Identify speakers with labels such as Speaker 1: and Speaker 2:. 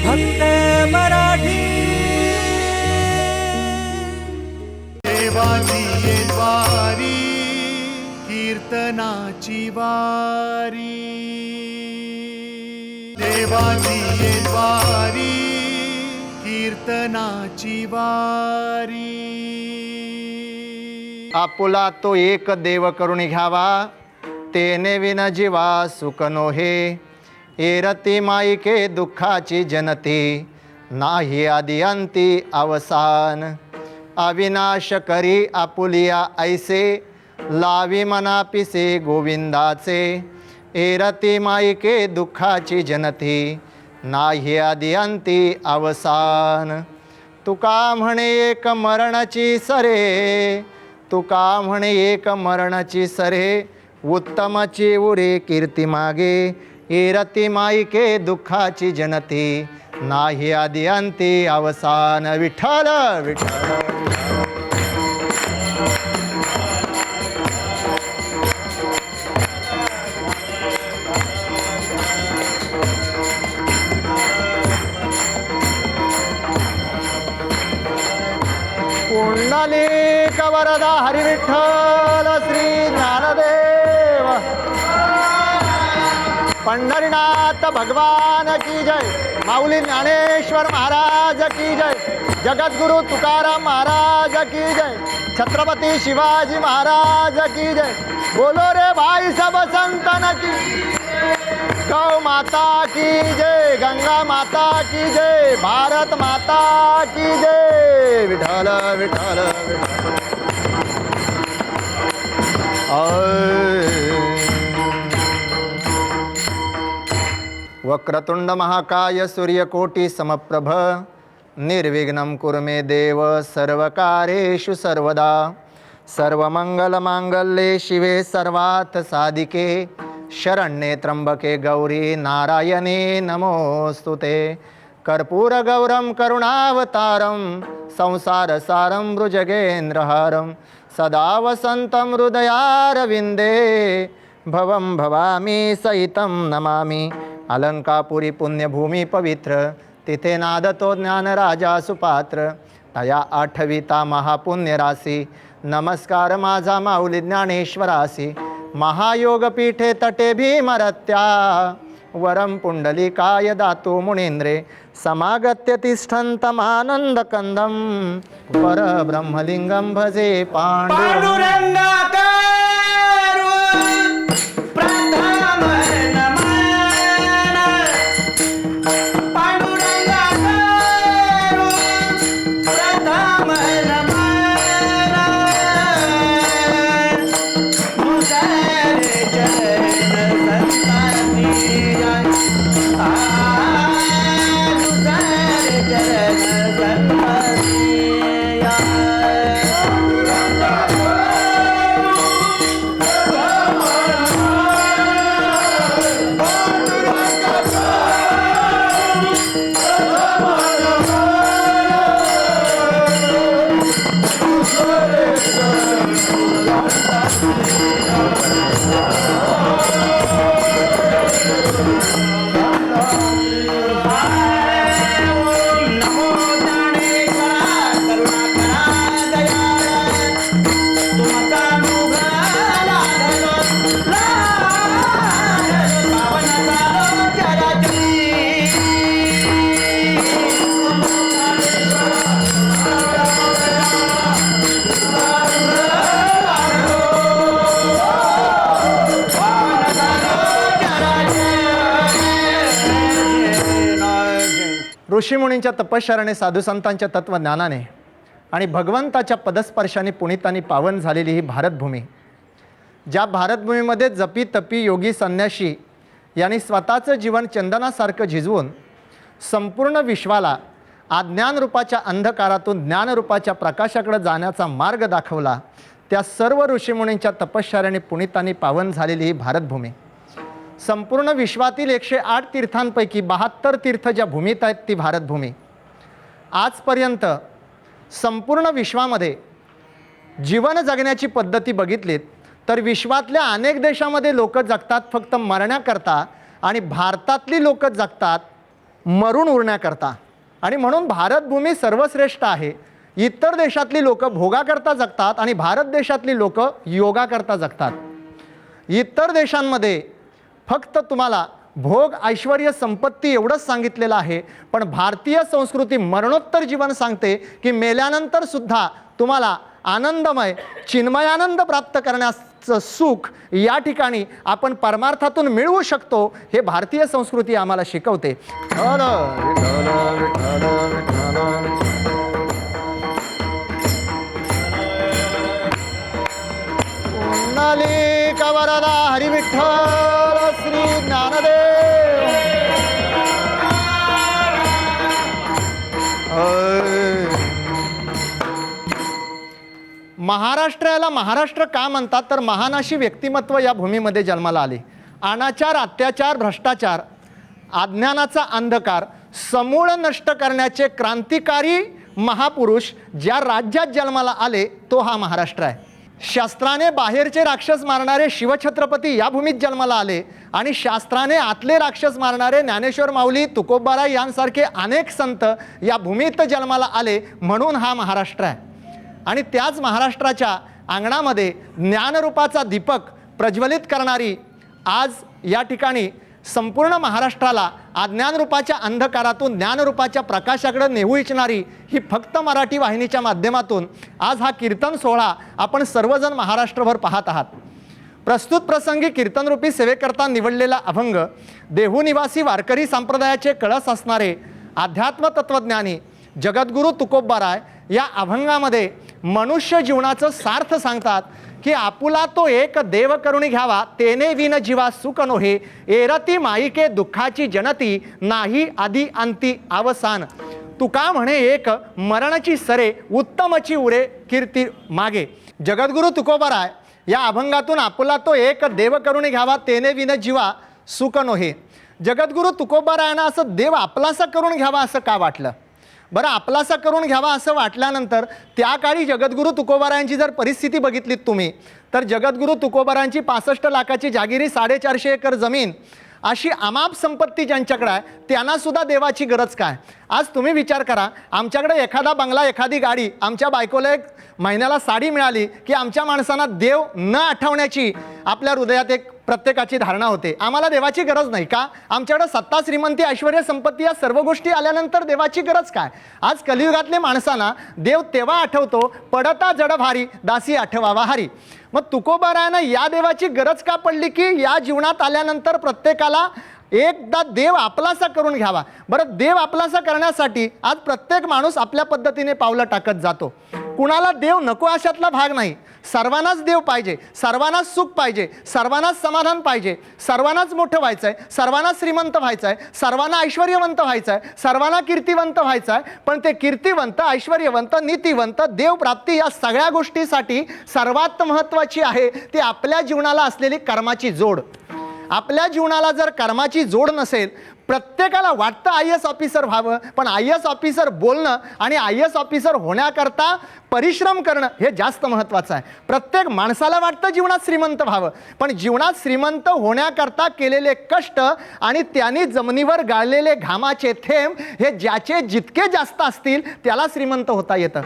Speaker 1: फक्त मराठी.
Speaker 2: देवाची ये द्वारी कीर्तनाची वारी. देवाची ये द्वारी कीर्तनाची वारी.
Speaker 3: आपुला तो एक देव करून घ्यावा तेने विन जीवा सुख नोहे. इरती माईके दुःखाची जनते नाही आदी अंती अवसान. अविनाश करी आपुलिया ऐसे लावी मना पिसे गोविंदाचे. एरती माईके दुःखाची जनते नाही आदी अंती अवसान. तुका म्हणे एक मरणाची सरे तुका म्हणे एक मरणाची सरे उत्तमची उरे कीर्ती मागे. इरती माईके दुःखाची जनती. नाही आदी अंती अवसान विठ्ठल विठ्ठल. पुंडलिक वरदा हरिविठ्ठल श्री ज्ञानदेव पंढरीनाथ भगवान की जय. माऊली ज्ञानेश्वर महाराज की जय. जगद्गुरु तुकाराम महाराज की जय. छत्रपती शिवाजी महाराज की जय. बोलो रे भाई सब संतन की. गौ माता की जय गंगा माता की जय भारत माता की जय. विठल विठल विठल ऐ. वक्रतुंड महाकाय सूर्यकोटी समप्रभ। निर्विघ्नं कुर्मे देव सर्वकारेषु सर्वदा। सर्वमङ्गलमाङ्गल्ये शिवे सर्वार्थ साधिके। शरण्ये त्र्यंबके गौरी नारायणे नमोऽस्तु ते। कर्पूरगौरं करुणावतारं संसारसारं मृजगेन्द्रहारं। सदा वसन्तं हृदयारविन्दे। भवं भवामि सहितं नमामि। अलंकापुरी पुण्यभूमी पवित्र तिथे नादतो ज्ञानराजा सुपात्र तया आठविता महापुण्यरासी नमस्कार माझा माऊली ज्ञानेश्वरासी महायोगपीठे तटे भीमरत्या वरं पुण्डलिकाय दातु मुनीन्द्रे समागत्य तिष्ठन्तमानन्दकन्दं परब्रह्मलिङ्गं भजे पाण्डुरङ्गम् ऋषीमुनींच्या तपश्चरणे साधुसंतांच्या तत्वज्ञानाने आणि भगवंताच्या पदस्पर्शाने पुणितांनी पावन झालेली ही भारतभूमी ज्या भारतभूमीमध्ये जपी तपी योगी संन्याशी यांनी स्वतःचं जीवन चंदनासारखं झिजवून संपूर्ण विश्वाला अज्ञानरूपाच्या अंधकारातून ज्ञानरूपाच्या प्रकाशाकडे जाण्याचा मार्ग दाखवला त्या सर्व ऋषीमुनींच्या तपश्चर्याने पुणितांनी पावन झालेली ही भारतभूमी. संपूर्ण विश्वातील एकशे आठ तीर्थांपैकी बहात्तर तीर्थ ज्या भूमीत आहेत ती भारतभूमी. आजपर्यंत संपूर्ण विश्वामध्ये जीवन जगण्याची पद्धती बघितलीत तर विश्वातल्या अनेक देशामध्ये लोक जगतात फक्त मरण्याकरता आणि भारतातली लोक जगतात मरून उरण्याकरता. आणि म्हणून भारतभूमी सर्वश्रेष्ठ आहे. इतर देशातली लोक भोगाकरता जगतात आणि भारत देशातली लोक योगाकरता जगतात. इतर देशांमध्ये फक्त तुम्हाला भोग ऐश्वर संपत्ती एवढंच सांगितलेलं आहे. पण भारतीय संस्कृती मरणोत्तर जीवन सांगते की मेल्यानंतर सुद्धा तुम्हाला आनंदमय चिन्मयानंद प्राप्त करण्याचं सुख या ठिकाणी आपण परमार्थातून मिळवू शकतो हे भारतीय संस्कृती आम्हाला शिकवते. हरिविठ्ठल. महाराष्ट्राला महाराष्ट्र का म्हणतात? तर महानाशी व्यक्तिमत्व या भूमीमध्ये जन्माला आले. अनाचार अत्याचार भ्रष्टाचार अज्ञानाचा अंधकार समूळ नष्ट करण्याचे क्रांतिकारी महापुरुष ज्या राज्यात जन्माला आले तो हा महाराष्ट्र आहे. शास्त्राने बाहेरचे राक्षस मारणारे शिवछत्रपती या भूमीत जन्माला आले आणि शास्त्राने आतले राक्षस मारणारे ज्ञानेश्वर माऊली तुकोबारा यांसारखे अनेक संत या भूमीत जन्माला आले म्हणून हा महाराष्ट्र आहे. आणि त्याच महाराष्ट्राच्या अंगणामध्ये ज्ञानरूपाचा दीपक प्रज्वलित करणारी आज या ठिकाणी संपूर्ण महाराष्ट्राला अज्ञानरूपाच्या अंधकारातून ज्ञानरूपाच्या प्रकाशाकडे नेऊ इच्छणारी ही फक्त मराठी वाहिनीच्या माध्यमातून आज हा कीर्तन सोहळा आपण सर्वजण महाराष्ट्रभर पाहत आहात. प्रस्तुत प्रसंगी कीर्तनरूपी सेवेकरता निवडलेला अभंग देहूनिवासी वारकरी संप्रदायाचे कळस असणारे अध्यात्म तत्वज्ञानी जगद्गुरू तुकोबाराय या अभंगामध्ये मनुष्य जीवनाचं सार्थ सांगतात की आपुला तो एक देव करुणी घ्यावा तेने विन जीवा सुख नोहे एरती माईके दुःखाची जनती नाही आधी अंती अवसान. तुका म्हणे एक मरणची सरे उत्तमची उरे कीर्ती मागे. जगद्गुरू तुकोबाराय या अभंगातून आपुला तो एक देव करुणी घ्यावा तेने विन जीवा सुख नोहे. जगद्गुरू तुकोबारायांना असं देव आपलासा करून घ्यावा असं का वाटलं? बरं आपलासा करून घ्यावा असं वाटल्यानंतर त्या काळी जगद्गुरू तुकोबारायांची जर परिस्थिती बघितलीत तुम्ही तर जगद्गुरू तुकोबारांची पासष्ट लाखाची जागिरी साडेचारशे एकर जमीन अशी अमाप संपत्ती ज्यांच्याकडे आहे त्यांनासुद्धा देवाची गरज काय? आज तुम्ही विचार करा आमच्याकडे एखादा बंगला एखादी गाडी आमच्या बायकोला एक महिन्याला साडी मिळाली की आमच्या माणसांना देव न आठवण्याची आपल्या हृदयात एक प्रत्येकाची धारणा होते. आम्हाला देवाची गरज नाही का? आमच्याकडे सत्ता श्रीमंती ऐश्वर संपत्ती या सर्व गोष्टी आल्यानंतर देवाची गरज काय? आज कलियुगातले माणसांना देव तेव्हा आठवतो पडता जड भारी दासी आठवावा हारी. मग तुकोबारायानं या देवाची गरज का पडली की या जीवनात आल्यानंतर प्रत्येकाला एकदा देव आपलासा करून घ्यावा? बरं देव आपलासा करण्यासाठी आज प्रत्येक माणूस आपल्या पद्धतीने पावलं टाकत जातो. कुणाला देव नको अशातला भाग नाही. सर्वांनाच देव पाहिजे सर्वांनाच सुख पाहिजे सर्वांनाच समाधान पाहिजे सर्वांनाच मोठं व्हायचं आहे सर्वांना श्रीमंत व्हायचं आहे सर्वांना ऐश्वर्यवंत व्हायचं आहे सर्वांना कीर्तिवंत व्हायचं आहे पण ते कीर्तिवंत ऐश्वर्यवंत नीतिवंत देवप्राप्ती या सगळ्या गोष्टीसाठी सर्वात महत्त्वाची आहे ती आपल्या जीवनाला असलेली कर्माची जोड. आपल्या जीवनाला जर कर्माची जोड नसेल प्रत्येकाला वाटतं आय एस ऑफिसर व्हावं पण आय एस ऑफिसर बोलणं आणि आय एस ऑफिसर होण्याकरता परिश्रम करणं हे जास्त महत्त्वाचं आहे. प्रत्येक माणसाला वाटतं जीवनात श्रीमंत व्हावं पण जीवनात श्रीमंत होण्याकरता केलेले कष्ट आणि त्यांनी जमिनीवर गाळलेले घामाचे थेंब हे ज्याचे जितके जास्त असतील त्याला श्रीमंत होता येतं.